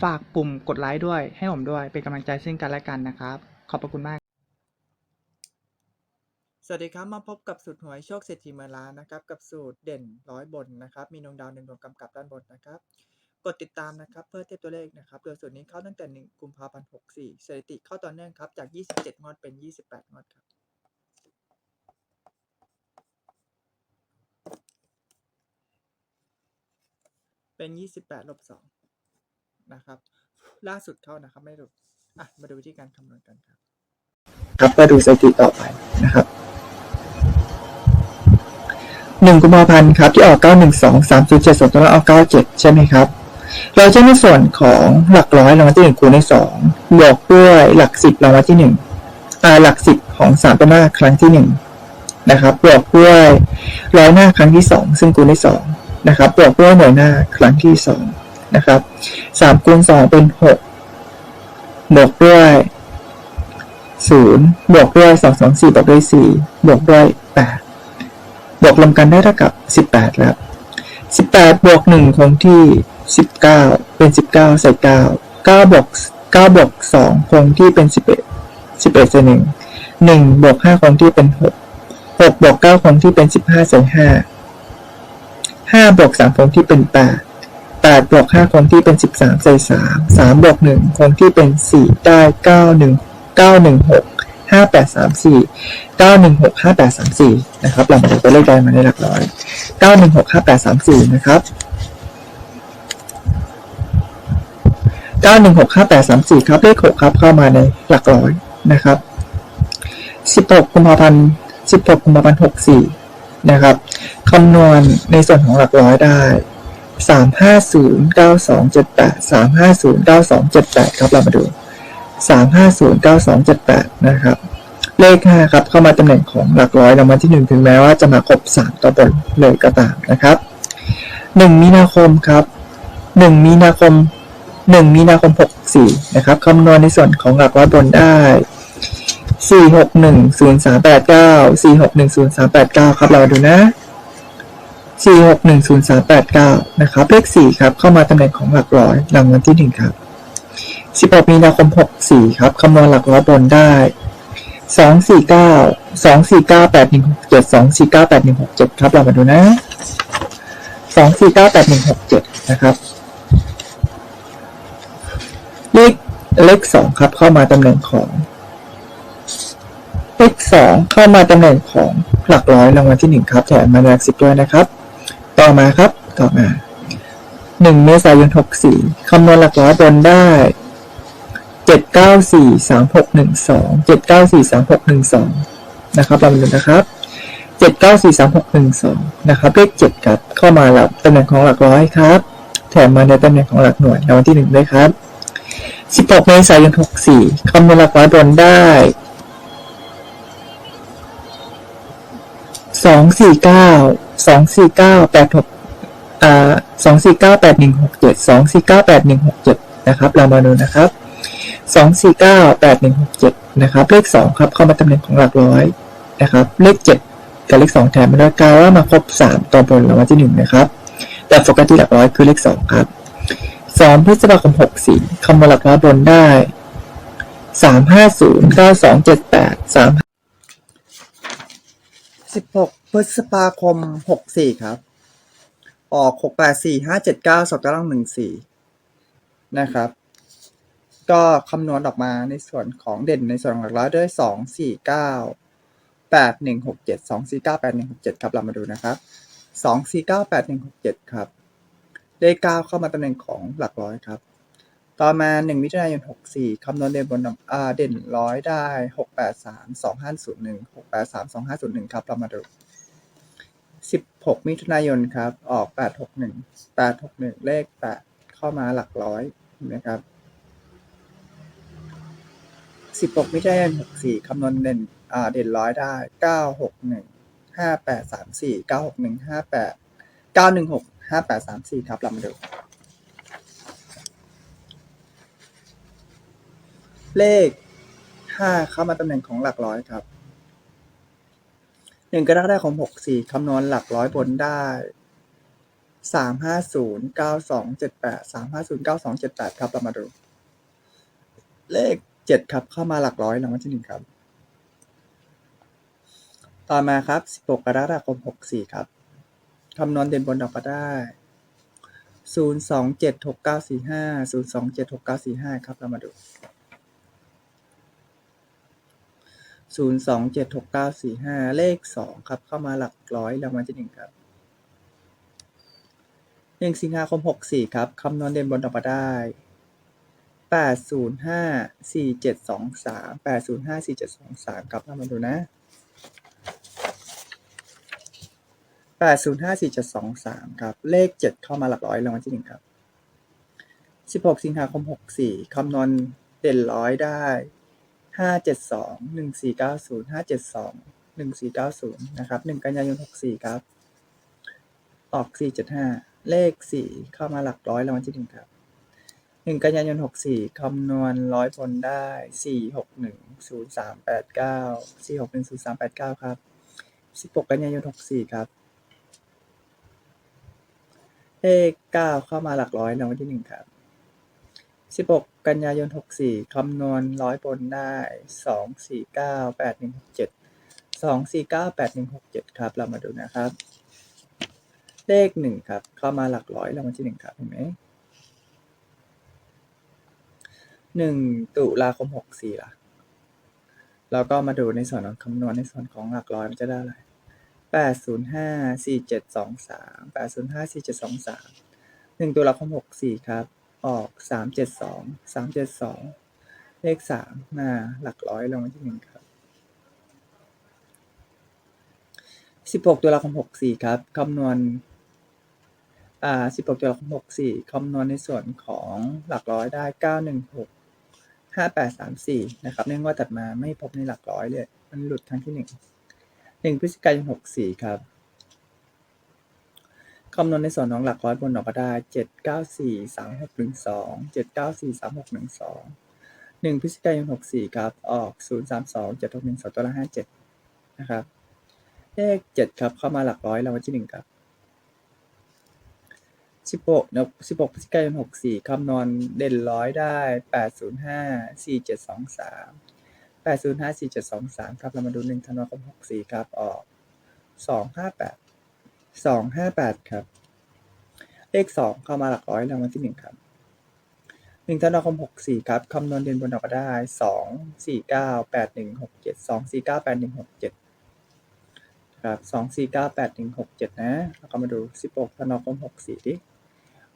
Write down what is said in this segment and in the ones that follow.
ฝากปุ่มกดไลค์ด้วย ให้ผมด้วย เป็นกำลังใจซึ่งกันและกันนะครับ ขอบพระคุณมาก สวัสดีครับ มาพบกับสูตรหวยโชคเศรษฐีเมืองล้านนะครับ กับสูตรเด่นร้อยบนนะครับ มีดวงดาวหนึ่งดวงกำกับด้านบนนะครับ กดติดตามนะครับ เพื่อเทียบตัวเลขนะครับ โดยสูตรนี้เข้าตั้งแต่ 1 กุมภาพันธ์64สถิติเข้าต่อเนื่องครับ จาก 27 งวดเป็น 28 งวดครับเป็น 28ลบ2 นะครับ ล่าสุดเข้านะครับไม่หลุดอะมาดูวิธีการคำนวณกันครับ ครับมาดูสถิติต่อไปนะครับหนึ่งกุมภาพันธ์ครับที่ออก912 307ส่วนตัวแล้วออก97ใช่ไหมครับ เราจะในส่วนของหลักร้อยรางวัลที่1คูณด้วย2บวกด้วยหลัก10รางวัลที่1อ่าหลัก10ของ3ตัวหน้าครั้งที่1นะครับบวกด้วยร้อยหน้าครั้งที่2ซึ่งคูณด้วย2นะครับบวกด้วยหน่วยหน้าครั้งที่2 นะครับ3คูณ2เป็น6บวกด้วย0บวกด้วย2 2 4บวกด้วย4บวกด้วย8บวกรวมกันได้เท่ากับ18แล้ว18บวก1คงที่19เป็น19ใส่9 9บวก9บวก2คงที่เป็น11 11ใส่1 1บวก5คงที่เป็น6 6บวก9คงที่เป็น15ใส่5 5บวก3คงที่เป็น8 8บวก5คงที่เป็น 13ใส่3 3บวก1คงที่เป็น 4 ได้ 9 1 916 5834 916 5834นะครับเรามาดูตัวเลขได้มาในหลักร้อย 916 5834 นะครับ 916 5834 ครับ เลข 6 ครับ เข้ามาในหลักร้อยนะครับ 16กุมภาพันธ์16กุมภาพันธ์64 นะครับคำนวณในส่วนของหลักร้อยได้ สามห้าศูนย์เก้าสองเจ็ดแปดสามห้าศูนย์เก้าสองเจ็ดแปดครับเรามาดูสามห้าศูนย์เก้าสองเจ็ดแปดนะครับ เลขห้าครับเข้ามาตำแหน่งของหลักร้อยรางวัลที่หนึ่งถึงแม้ว่าจะมาครบสามตัวบนเลยก็ตามนะครับหนึ่งมีนาคมครับหนึ่งมีนาคมหนึ่งมีนาคมหกสี่นะครับคำนวณในส่วนของหลักร้อยบนได้สี่หกหนึ่งศูนย์สามแปดเก้าสี่หกหนึ่งศูนย์สามแปดเก้าครับเราดูนะ 4610389 นะครับ เลข 4 ครับ เข้ามาตำแหน่งของหลักร้อยรางวัลที่ 1 ครับ 16 มีนาคม 64 ครับคำนวณหลักร้อยบนได้ 249 249 8167 249 8167 ครับ เรามาดูนะ 249 8167 นะครับ เลขเลข 2 ครับ เข้ามาตำแหน่งของ เลข 2 เข้ามาตำแหน่งของหลักร้อยรางวัลที่ 1 ครับ แถมมาหลักสิบด้วยนะครับ ต่อมาครับ ต่อมา1เมษายน64คำนวณหลักร้อยบนได้เจ็ดเก้าสี่สามหกหนึ่งสองเจ็ดเก้าสี่สามหกหนึ่งสองนะครับลองดูนะครับเจ็ดเก้าสี่สามหกหนึ่งสองนะครับเลขเจ็ดครับเข้ามาหลักตำแหน่งของหลักร้อยครับ แถมมาในตำแหน่งของหลักหน่วยรางวัลที่หนึ่งด้วยครับสิบหกเมษายนหกสี่คำนวณหลักร้อยบนได้สองสี่เก้า สองสี่เก้าแปดหกอ่าสองสี่เก้าแปดหนึ่งหกเจ็ดสองสี่เก้าแปดหนึ่งหกเจ็ดนะครับ เรามาดูนะครับสองสี่เก้าแปดหนึ่งหกเจ็ดนะครับเลขสองครับเข้ามาตำแหน่งของหลักร้อยนะครับ เลขเจ็ดกับเลขสองแถมมาด้วยกาว่ามาครบสามตัวบนรางวัลที่หนึ่งนะครับ แต่โฟกัสที่หลักร้อยคือเลขสองครับสองพฤษภาคมหกสี่คำนวณหลักร้อยบนได้สามห้าศูนย์เก้าสองเจ็ดแปดสาม สิบหกพฤษภาคมหกสี่ครับ ออกหกแปดสี่ห้าเจ็ดเก้าสองเก้าหนึ่งสี่นะครับ ก็คำนวณออกมาในส่วนของเด่นในส่วนหลักร้อยด้วยสองสี่เก้าแปดหนึ่งหกเจ็ดสองสี่เก้าแปดหนึ่งหกเจ็ดครับ เรามาดูนะครับสองสี่เก้าแปดหนึ่งหกเจ็ดครับ เลขเก้าเข้ามาตำแหน่งของหลักร้อยครับ ต่อมาหนึ่งมิถุนายนหกสี่คำนวณเด่นบนอ่าเด่นร้อยได้หกแปดสามสองห้าศูนย์หนึ่งหกแปดสามสองห้าศูนย์หนึ่งครับ เรามาดูสิบหกมิถุนายนครับ ออกแปดหกหนึ่งแปดหกหนึ่งเลขแปดเข้ามาหลักร้อยเห็นไหมครับสิบหกมิถุนายนหกสี่คำนวณเด่นอ่าเด่นร้อยได้เก้าหกหนึ่งห้าแปดสามสี่เก้าหกหนึ่งห้าแปดเก้าหนึ่งหกห้าแปดสามสี่ครับ เรามาดู เลขห้าเข้ามาตำแหน่งของหลักร้อยครับหนึ่งกรกฎาคมหกสี่คำนวณหลักร้อยบนได้สามห้าศูนย์เก้าสองเจ็ดแปดสามห้าศูนย์เก้าสองเจ็ดแปดครับเรามาดู เลขเจ็ดครับเข้ามาหลักร้อยรางวัลที่หนึ่งครับ ต่อมาครับสิบหกกรกฎาคมหกสี่ครับคำนวณเด่นบนออกมาได้ศูนย์สองเจ็ดหกเก้าสี่ห้าศูนย์สองเจ็ดหกเก้าสี่ห้าครับเรามาดู ศูนย์สองเจ็ดหกเก้าสี่ห้าเลขสองครับ เข้ามาหลักร้อยรางวัลที่หนึ่งครับหนึ่งสิงหาคมหกสี่ครับคำนวณเด่นบนออกมาได้แปดศูนย์ห้าสี่เจ็ดสองสามแปดศูนย์ห้าสี่เจ็ดสองสามครับเรามาดูนะแปดศูนย์ห้าสี่เจ็ดสองสามครับ เลขเจ็ดเข้ามาหลักร้อยรางวัลที่หนึ่งครับสิบหกสิงหาคมหกสี่คำนวณเด่นร้อยได้ ห้าเจ็ดสองหนึ่งสี่เก้าศูนย์ห้าเจ็ดสองหนึ่งสี่เก้าศูนย์นะครับหนึ่งกันยายนหกสี่ครับ ออกสี่เจ็ดห้าเลขสี่เข้ามาหลักร้อยรางวัลที่หนึ่งครับหนึ่งกันยายนหกสี่คำนวณร้อยผลได้สี่หกหนึ่งศูนย์สามแปดเก้าสี่หกหนึ่งศูนย์สามแปดเก้าครับสิบหกกันยายนหกสี่ครับ เลขเก้าเข้ามาหลักร้อยรางวัลที่หนึ่งครับ สิบหกกันยายนหกสี่คำนวณร้อยบนได้สองสี่เก้าแปดหนึ่งหกเจ็ดสองสี่เก้าแปดหนึ่งหกเจ็ดครับ เรามาดูนะครับ เลขหนึ่งครับ เข้ามาหลักร้อยรางวัลที่หนึ่งครับเห็นไหมหนึ่งตุลาคมหกสี่ล่ะแล้วก็มาดูในส่วนของคำนวณในส่วนของหลักร้อยมันจะได้อะไรแปดศูนย์ห้าสี่เจ็ดสองสามแปดศูนย์ห้าสี่เจ็ดสองสามหนึ่งตุลาคมหกสี่ครับ ออกสามเจ็ดสองสามเจ็ดสองเลขสามมาหลักร้อยรางวัลที่หนึ่งครับสิบหกตุลาคมหกสี่ครับคำนวณอ่าสิบหกตุลาคมหกสี่คำนวณในส่วนของหลักร้อยได้เก้าหนึ่งหกห้าแปดสามสี่นะครับเนื่องว่าตัดมาไม่พบในหลักร้อยเลย มันหลุดครั้งที่หนึ่งหนึ่งพฤศจิกายนหกสี่ครับ คำนวณในส่วนของหลักร้อยบนออกมาได้เจ็ดเก้าสี่สามหกหนึ่งสองเจ็ดเก้าสี่สามหกหนึ่งสองหนึ่งพฤศจิกายนหกสี่ครับ ออกศูนย์สามสองเจ็ดหกหนึ่งสองตัวละห้าเจ็ดนะครับ เลขเจ็ดครับเข้ามาหลักร้อยรางวัลที่หนึ่งครับสิบหกนะสิบหกพฤศจิกายนหกสี่คำนวณเด่นร้อยได้แปดศูนย์ห้าสี่เจ็ดสองสามแปดศูนย์ห้าสี่เจ็ดสองสามครับ เรามาดูหนึ่งธันวาคมหกสี่ครับ ออกสองห้าแปด สองห้าแปดครับ เลขสองเข้ามาหลักร้อยรางวัลที่หนึ่งครับหนึ่งธันวาคมหกสี่ครับคำนวณเด่นบนออกมาได้สองสี่เก้าแปดหนึ่งหกเจ็ดสองสี่เก้าแปดหนึ่งหกเจ็ดครับสองสี่เก้าแปดหนึ่งหกเจ็ดนะแล้วก็มาดูสิบหกธันวาคมหกสี่ดิ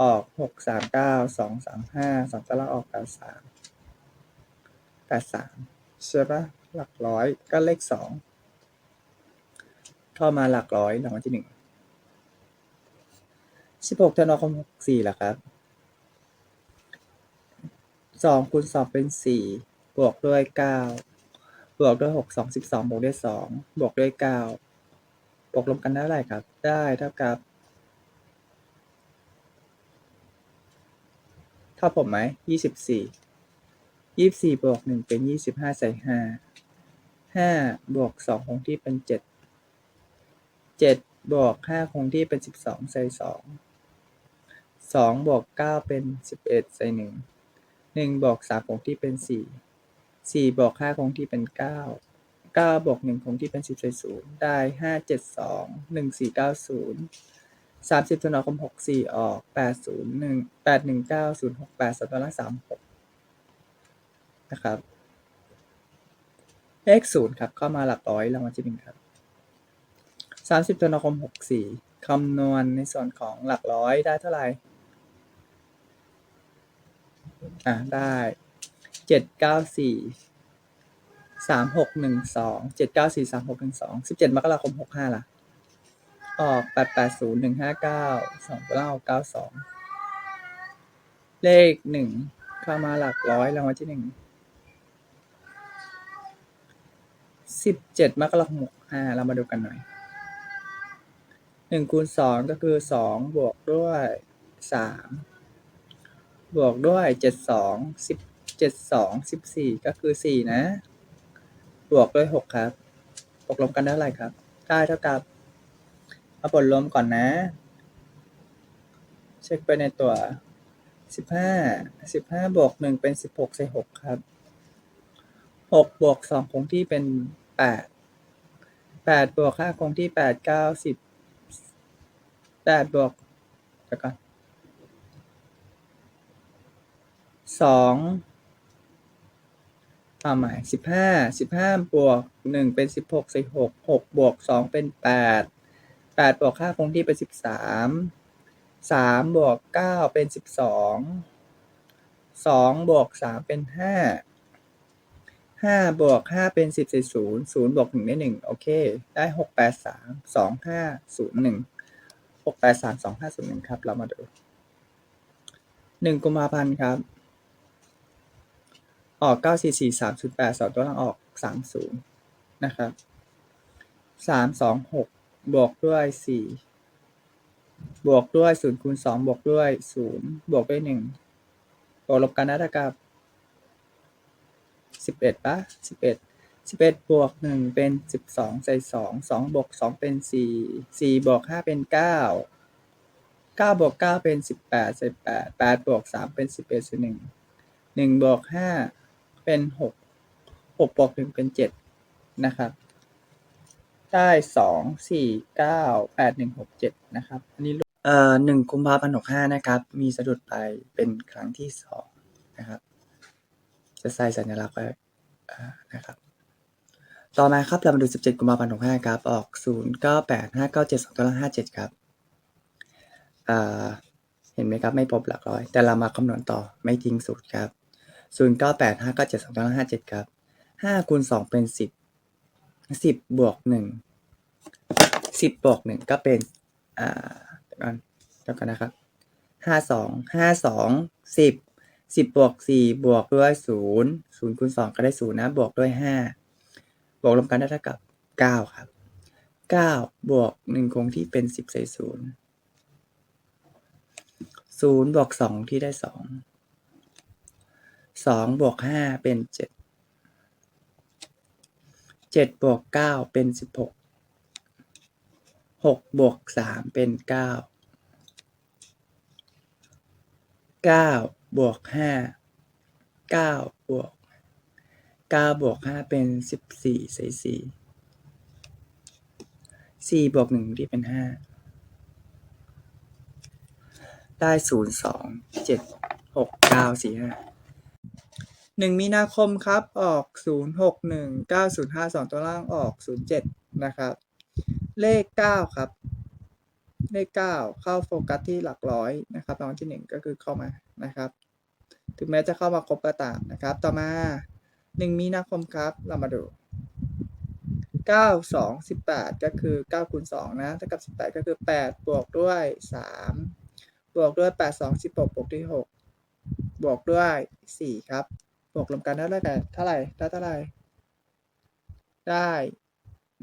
ออกหกสามเก้าสองสามห้าสองตารางออกแปดสามแปดสามใช่ปะหลักร้อยก็เลขสองเข้ามาหลักร้อยรางวัลที่หนึ่ง สิบหกธันวาคมหกสี่แหละครับสองคูณสองเป็นสี่บวกด้วยเก้าบวกด้วยหกสองสิบสองบวกด้วยสองบวกด้วยเก้าบวกรวมกันได้เท่าไหร่ครับ ได้เท่ากับ เท่าผมไหมยี่สิบสี่ยี่สิบสี่บวกหนึ่งเป็นยี่สิบห้าใส่ห้าห้าบวกสองคงที่เป็นเจ็ดเจ็ดบวกห้าคงที่เป็นสิบสองใส่สอง สองบวกเก้าเป็นสิบเอ็ดใส่หนึ่งหนึ่งบวกสามคงที่เป็นสี่สี่บวกห้าคงที่เป็นเก้าเก้าบวกหนึ่งคงที่เป็นสิบใส่ศูนย์ได้ห้าเจ็ดสองหนึ่งสี่เก้าศูนย์สามสิบธันวาคมหกสี่ออกแปดศูนย์หนึ่งแปดหนึ่งเก้าศูนย์หกแปดสตางค์ละสามหกนะครับเลขศูนย์ครับ เข้ามาหลักร้อยรางวัลที่หนึ่งครับสามสิบธันวาคมหกสี่คำนวณในส่วนของหลักร้อยได้เท่าไหร่ อ่าได้เจ็ดเก้าสี่สามหกหนึ่งสองเจ็ดเก้าสี่สามหกหนึ่งสองสิบเจ็ดมกราคมหกห้าล่ะ ออกแปดแปดศูนย์หนึ่งห้าเก้าสองเก้าเก้าสองเลขหนึ่งเข้ามาหลักร้อยรางวัลที่หนึ่งสิบเจ็ดมกราคมหกห้าเรามาดูกันหน่อยหนึ่งคูณสองก็คือสองบวกด้วยสาม บวกด้วยเจ็ดสองสิบเจ็ดสองสิบสี่ก็คือสี่นะ บวกด้วยหกครับบวกลบกันได้เท่าไหร่ครับ ได้เท่ากับเอาผลรวมก่อนนะ เช็คไปในตัวสิบห้าสิบห้าบวกหนึ่งเป็นสิบหกใส่หกครับหกบวกสองคงที่เป็นแปดแปดบวกห้าคงที่แปดเก้าสิบแปดบวกเดี๋ยวก่อน สองเอใหม่สิบห้าสิบห้าบวกหนึ่งเป็นสิบหกใส่หกหกบวกสองเป็นแปดแปดบวกห้าคงที่เป็นสิบสามสามบวกเก้าเป็นสิบสองสองบวกสามเป็นห้าห้าบวกห้าเป็นสิบสี่ศูนย์ศูนย์บวกหนึ่งได้หนึ่งโอเค ได้หกแปดสามสองห้าศูนย์หนึ่งหกแปดสามสองห้าศูนย์หนึ่งครับ เรามาดูหนึ่งกุมภาพันธ์ครับ ออกเก้าสี่สี่สามศูนย์แปดสองตัวล่างออกสามศูนย์นะครับสามสองหกบวกด้วยสี่บวกด้วยศูนย์คูณสองบวกด้วยศูนย์บวกด้วยหนึ่งบวกลบกันได้เท่ากับสิบเอ็ดปะสิบเอ็ดสิบเอ็ดบวกหนึ่งเป็นสิบสองใส่สองสองบวกสองเป็นสี่สี่บวกห้าเป็นเก้าเก้าบวกเก้าเป็นสิบแปดใส่แปดแปดบวกสามเป็นสิบเอ็ดใส่หนึ่งหนึ่งบวกห้า เป็นหกหกบวกหนึ่งเป็นเจ็ดนะครับ ได้สองสี่เก้าแปดหนึ่งหกเจ็ดนะครับ อันนี้เอ่อหนึ่งกุมภาพันธ์หกห้านะครับ มีสะดุดไปเป็นครั้งที่สองนะครับ จะใส่สัญลักษณ์ไว้นะครับต่อมาครับเรามาดูสิบเจ็ดกุมภาพันธ์หกห้าครับ ออกศูนย์เก้าแปดห้าเก้าเจ็ดสองตัวละห้าเจ็ดครับ เห็นไหมครับ ไม่พบหลักร้อย แต่เรามาคำนวณต่อไม่ทิ้งสูตรครับ ศูนย์เก้าแปดห้าเก้าเจ็ดสองตัวละห้าเจ็ดครับห้าคูณสองเป็นสิบสิบบวกหนึ่งสิบบวกหนึ่งก็เป็น อ่าเดี๋ยวก่อนเดี๋ยวกันนะครับห้าสองห้าสองสิบสิบบวกสี่บวกด้วยศูนย์ศูนย์คูณสองก็ได้ศูนย์นะ บวกด้วยห้าบวกรวมกันได้เท่ากับเก้าครับเก้าบวกหนึ่งคงที่เป็นสิบใส่ศูนย์ศูนย์บวกสองที่ได้สอง สองบวกห้าเป็นเจ็ดเจ็ดบวกเก้าเป็นสิบหกหกบวกสามเป็นเก้าเก้าบวกห้าเก้าบวกเก้าบวกห้าเป็นสิบสี่ใส่สี่สี่บวกหนึ่งที่เป็นห้าได้ศูนย์สองเจ็ดหกเก้าสี่ห้า หนึ่งมีนาคมครับ ออกศูนย์หกหนึ่งเก้าศูนย์ห้าสองตัวล่างออกศูนย์เจ็ดนะครับ เลขเก้าครับ เลขเก้าเข้าโฟกัสที่หลักร้อยนะครับรางวัลที่หนึ่งก็คือเข้ามานะครับ ถึงแม้จะเข้ามาครบก็ตามนะครับ ต่อมาหนึ่งมีนาคมครับ เรามาดูเก้าสองสิบแปดก็คือเก้าคูณสองนะเท่ากับสิบแปดก็คือแปดบวกด้วยสามบวกด้วยแปดสองสิบหกบวกด้วยหกบวกด้วยสี่ครับ บวกรวมกันได้เท่าไหร่เท่าไหร่ได้เท่าไหร่ได้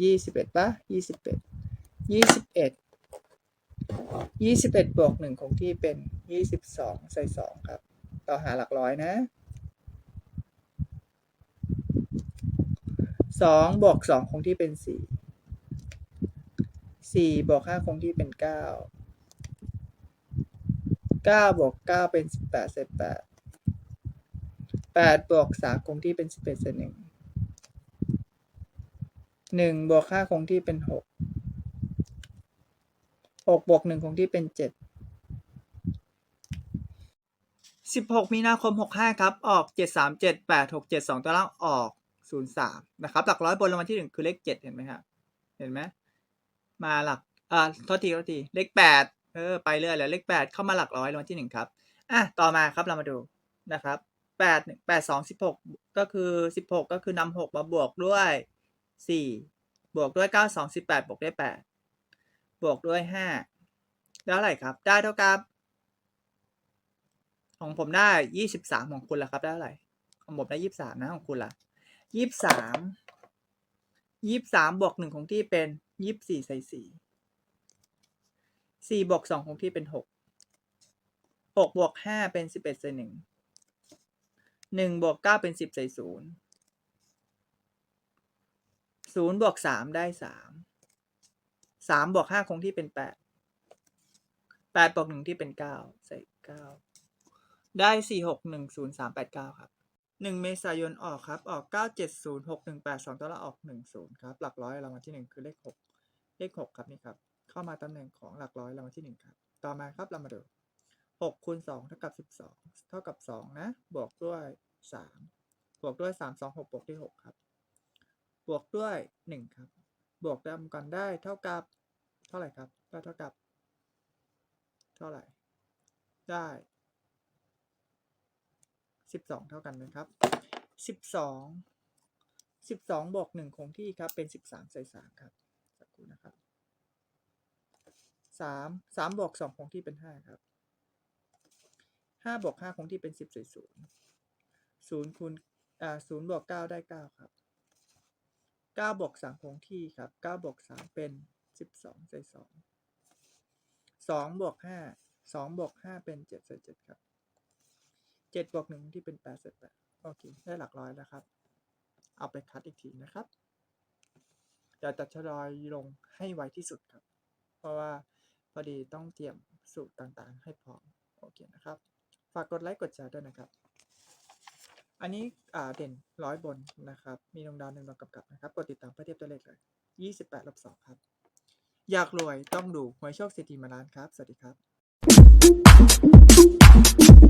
ยี่สิบเอ็ดปะยี่สิบเอ็ดยี่สิบเอ็ดยี่สิบเอ็ดบวกหนึ่งคงที่เป็นยี่สิบสองใส่สองครับ ต่อหาหลักร้อยนะสองบวกสองคงที่เป็นสี่สี่บวกห้าคงที่เป็นเก้าเก้าบวกเก้าเป็นสิบแปดเศษแปด แปดบวกสามคงที่เป็นสิบเอ็ดส่วนหนึ่งหนึ่งบวกห้าคงที่เป็นหกหกบวกหนึ่งคงที่เป็นเจ็ดสิบหกมีนาคมหกห้าครับ ออกเจ็ดสามเจ็ดแปดหกเจ็ดสองตัวล่างออกศูนย์สามนะครับ หลักร้อยบนรางวัลที่หนึ่งคือเลขเจ็ดเห็นไหมครับเห็นไหมมาหลักอ่าโทษทีโทษทีเลขแปดเออไปเรื่อยแล้วเลขแปดเข้ามาหลักร้อยรางวัลที่หนึ่งครับอะต่อมาครับเรามาดูนะครับ แปดแปดสองสิบหกก็คือสิบหกก็คือนำหกมาบวกด้วยสี่บวกด้วยเก้าสองสิบแปดบวกด้วยแปดบวกด้วยห้าได้เท่าไรครับ ได้เท่ากับ ของผมได้ยี่สิบสามของคุณล่ะครับ ได้เท่าไหร่ของผมได้ยี่สิบสามนะของคุณล่ะยี่สิบสามยี่สิบสามบวกหนึ่งของที่เป็นยี่สิบสี่ใส่สี่สี่บวกสองของที่เป็นหกหกบวกห้าเป็นสิบเอ็ดใส่หนึ่ง หนึ่งบวกเก้าเป็นสิบใส่ศูนย์ศูนย์บวกสามได้สามสามบวกห้าคงที่เป็นแปดแปดบวกหนึ่งที่เป็นเก้าใส่เก้าได้สี่หกหนึ่งศูนย์สามแปดเก้าครับหนึ่งเมษายนออกครับ ออกเก้าเจ็ดศูนย์หกหนึ่งแปดสองตัวละออกหนึ่งศูนย์ครับ หลักร้อยรางวัลที่หนึ่งคือเลขหกเลขหกครับนี่ครับ เข้ามาตำแหน่งของหลักร้อยรางวัลที่หนึ่งครับ ต่อมาครับเรามาดู หกคูณสองเท่ากับสิบสองเท่ากับสองนะ บวกด้วยสามบวกด้วยสามสองหกบวกด้วยหกครับ บวกด้วยหนึ่งครับ บวกด้วยกันได้เท่ากับ เท่าไหร่ครับ ได้เท่ากับ เท่าไหร่ ได้สิบสองเท่ากันไหมครับสิบสองสิบสองบวกหนึ่งคงที่ครับ เป็นสิบสามใส่สามครับ สักครู่นะครับสามสามบวกสองคงที่เป็นห้าครับ ห้าบวกห้าคงที่เป็นสิบใส่ศูนย์ศูนย์คูณอ่าศูนย์บวกเก้าได้เก้าครับเก้าบวกสามคงที่ครับเก้าบวกสามเป็นสิบสองใส่สองสองบวกห้าสองบวกห้าเป็นเจ็ดใส่เจ็ดครับเจ็ดบวกหนึ่งที่เป็นแปดเศษแปดโอเคได้หลักร้อยแล้วครับ เอาไปคัดอีกทีนะครับเดี๋ยวจะทยอยลงให้ไวที่สุดครับ เพราะว่าพอดีต้องเตรียมสูตรต่างๆ ให้พร้อม โอเคนะครับ ฝากกดไลค์กดแชร์ด้วยนะครับ อันนี้อ่าเด่นร้อยบนนะครับ มีดวงดาวหนึ่งดวงกำกับนะครับ กดติดตามเพื่อเทียบตัวเลขเลยยี่สิบแปดลบสองครับ อยากรวยต้องดูหวยโชคเศรษฐีมาล้านครับ สวัสดีครับ